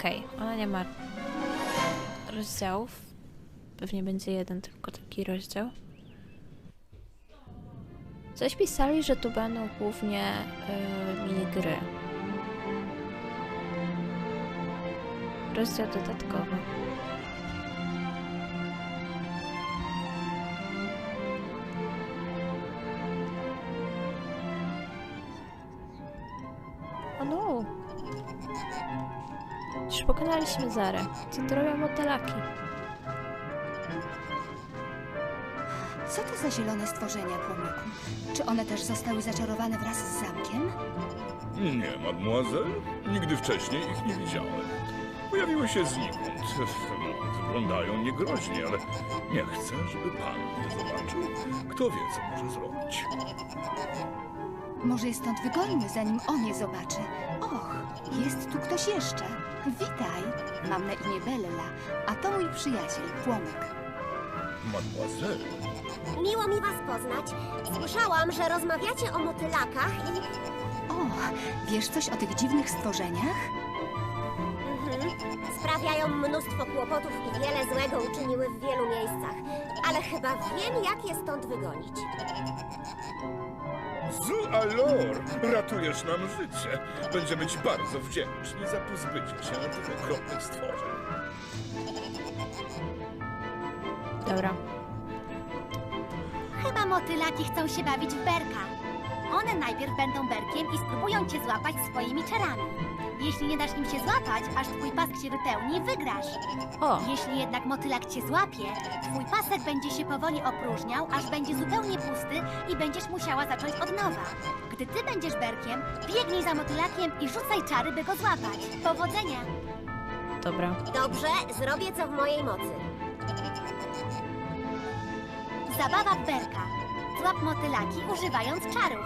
Okej, ona nie ma rozdziałów. Pewnie będzie jeden tylko taki rozdział. Coś pisali, że tu będą głównie yy, minigry. Rozdział dodatkowy. O no! Już pokonaliśmy Zarę. Co tu robią motelaki? Co to za zielone stworzenia, płomyku? Czy one też zostały zaczarowane wraz z zamkiem? Nie, mademoiselle. Nigdy wcześniej ich nie widziałem. Pojawiły się znikąd. Wyglądają niegroźnie, ale nie chcę, żeby pan je zobaczył. Kto wie, co może zrobić. Może je stąd wygońmy, zanim on je zobaczy. Och, jest tu ktoś jeszcze. Witaj. Mam na imię Bella, a to mój przyjaciel, Płomyk. Mademoiselle? Miło mi was poznać. Słyszałam, że rozmawiacie o motylakach i... O, wiesz coś o tych dziwnych stworzeniach? Mhm. Sprawiają mnóstwo kłopotów i wiele złego uczyniły w wielu miejscach. Ale chyba wiem, jak je stąd wygonić. Zu Alor! Ratujesz nam życie. Będziemy ci bardzo wdzięczni za pozbycie się tych okropnych stworzeń. Dobra. Chyba motylaki chcą się bawić w berka. One najpierw będą berkiem i spróbują cię złapać swoimi czarami. Jeśli nie dasz im się złapać, aż twój pasek się wypełni, wygrasz. O! Jeśli jednak motylak cię złapie, twój pasek będzie się powoli opróżniał, aż będzie zupełnie pusty i będziesz musiała zacząć od nowa. Gdy ty będziesz berkiem, biegnij za motylakiem i rzucaj czary, by go złapać. Powodzenia! Dobra. Dobrze, zrobię co w mojej mocy. Zabawa w berka. Złap motylaki używając czarów.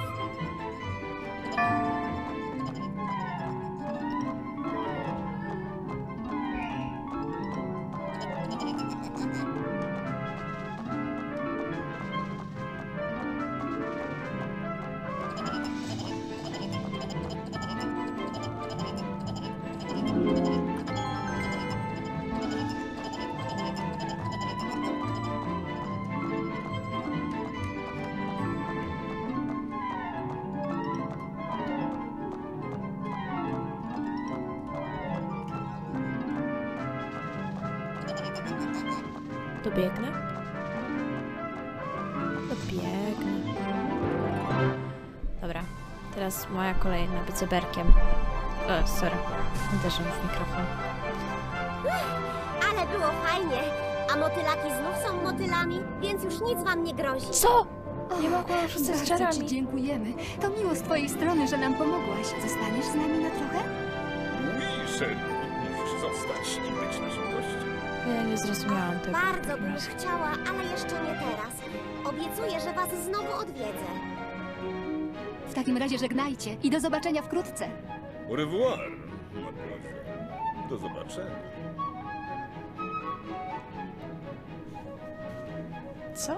Dobiegnę? Dobiegnę. Dobra. Teraz moja kolej na bycie berkiem. O, sorry. Uderzyłem w mikrofon. Ale było fajnie. A motylaki znów są motylami, więc już nic wam nie grozi. Co? Nie mogłam rzucać Bardzo ci czarami. dziękujemy. To miło z twojej strony, że nam pomogłaś. Zostaniesz z nami na trochę? Shelly. Musisz zostać i być naszym Ja nie zrozumiałam tego. Bardzo bym chciała, ale jeszcze nie teraz. Obiecuję, że was znowu odwiedzę. W takim razie żegnajcie i do zobaczenia wkrótce. Au revoir, mademoiselle. Do zobaczenia. Co?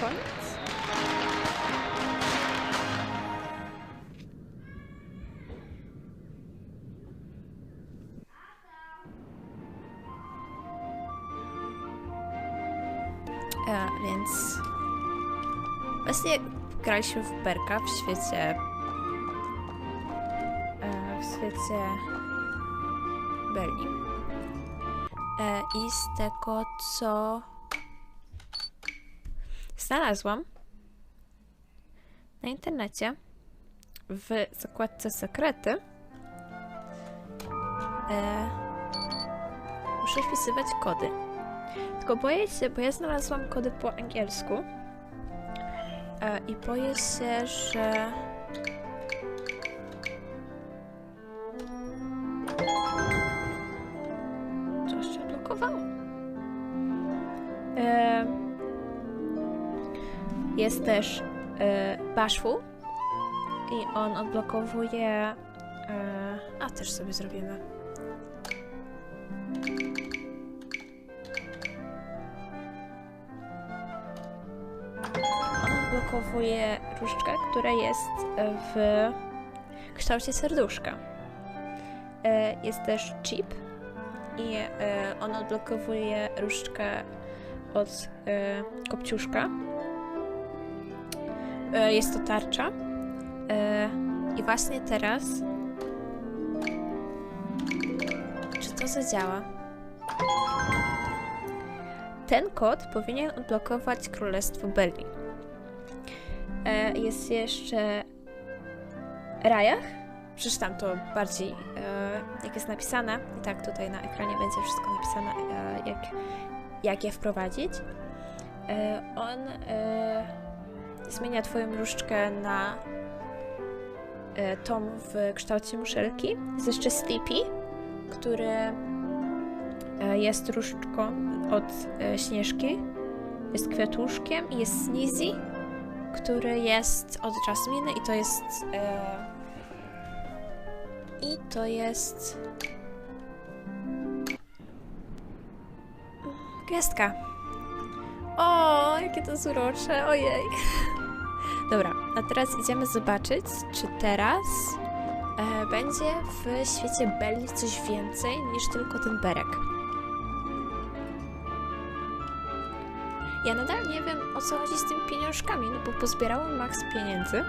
Koniec? E, więc właśnie graliśmy w Berka w świecie e, w świecie Belli. E, I z tego co znalazłam na internecie w zakładce sekrety e, muszę wpisywać kody. Tylko boję się, bo ja znalazłam kody po angielsku e, i boję się, że coś się odblokowało. E, jest też e, Bashful i on odblokowuje. E, a też sobie zrobimy. Odblokowuje różdżkę, która jest w kształcie serduszka. e, jest też chip i e, on odblokowuje różdżkę od e, kopciuszka. Jest to tarcza. I właśnie teraz. Czy to zadziała? Ten kod powinien odblokować Królestwo Belli. E, jest jeszcze Rajach. Przeczytam to bardziej, e, jak jest napisane. I tak tutaj na ekranie będzie wszystko napisane, e, jak, jak je wprowadzić. E, on e, zmienia Twoją różdżkę na e, tą w kształcie muszelki. Jest jeszcze Sleepy, który jest różdżką od Śnieżki. Jest kwiatuszkiem jest Sneezy, który jest od Jasminy i to jest... E, I to jest... Gwiazdka. O, jakie to jest urocze, ojej. Dobra, a teraz idziemy zobaczyć, czy teraz e, będzie w świecie Belli coś więcej niż tylko ten berek. Ja nadal o co chodzi z tymi pieniążkami, no bo pozbierałam maks pieniędzy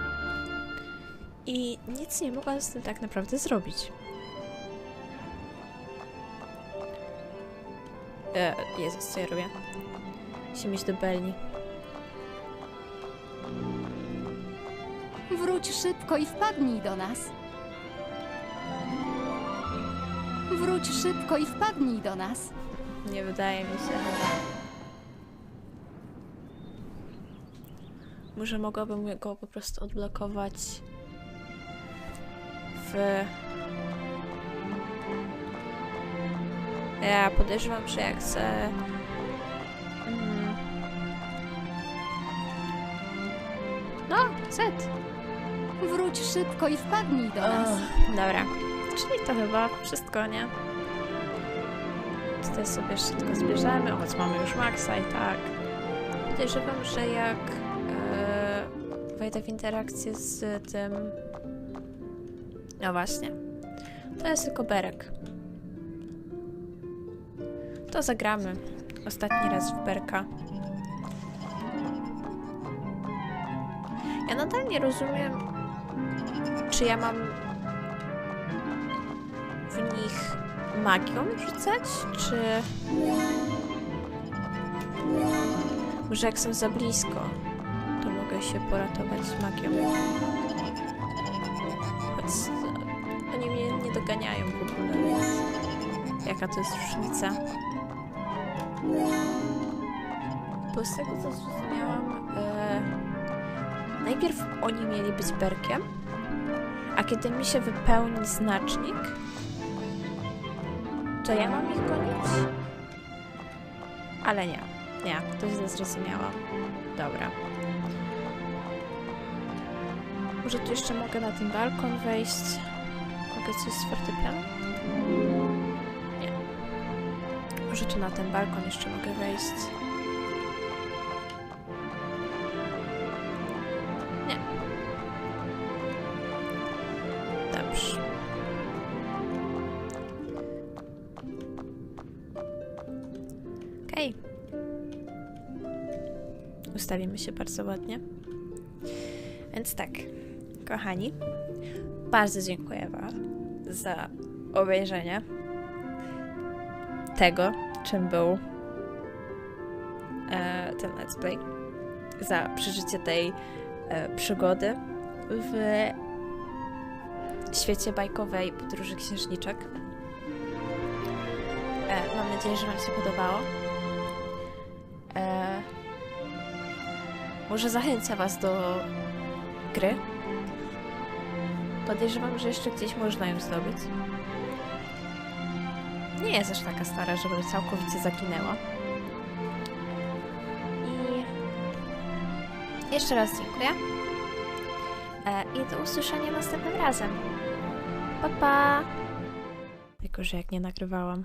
i nic nie mogłam z tym tak naprawdę zrobić. E, Jezus, co ja robię? Musimy iść do Belli. Wróć szybko i wpadnij do nas. Wróć szybko i wpadnij do nas. Nie wydaje mi się. Może mogłabym go po prostu odblokować w... Ja podejrzewam, że jak chcę... Mm. No, set. Wróć szybko i wpadnij do nas. Dobra. Czyli to chyba wszystko, nie? Tutaj sobie wszystko zbierzemy, choć mamy już maksa i tak. Podejrzewam, że jak wejdę w interakcję z tym... No właśnie. To jest tylko berek. To zagramy. Ostatni raz w berka. Ja nadal nie rozumiem, czy ja mam w nich magią rzucać, czy... Może jak są za blisko, się poratować magią. Choć e, oni mnie nie doganiają w ogóle, więc... Jaka to jest różnica? Bo z tego co zrozumiałam, e, najpierw oni mieli być berkiem, a kiedy mi się wypełni znacznik, to ja mam ich gonić? Ale nie, nie, to źle zrozumiałam. Dobra. Może tu jeszcze mogę na ten balkon wejść? Mogę coś z fortepianu? Nie. Może tu na ten balkon jeszcze mogę wejść? Nie. Dobrze. Okej. Ustawimy się bardzo ładnie. Więc tak, kochani, bardzo dziękuję Wam za obejrzenie tego, czym był e, ten let's play. Za przeżycie tej e, przygody w świecie bajkowej podróży księżniczek. E, mam nadzieję, że Wam się podobało. E, może zachęcę Was do gry. Podejrzewam, że jeszcze gdzieś można ją zdobyć. Nie jest aż taka stara, żeby całkowicie zaginęła. I jeszcze raz dziękuję. E, I do usłyszenia następnym razem. Pa, pa! Tylko, że jak nie nagrywałam.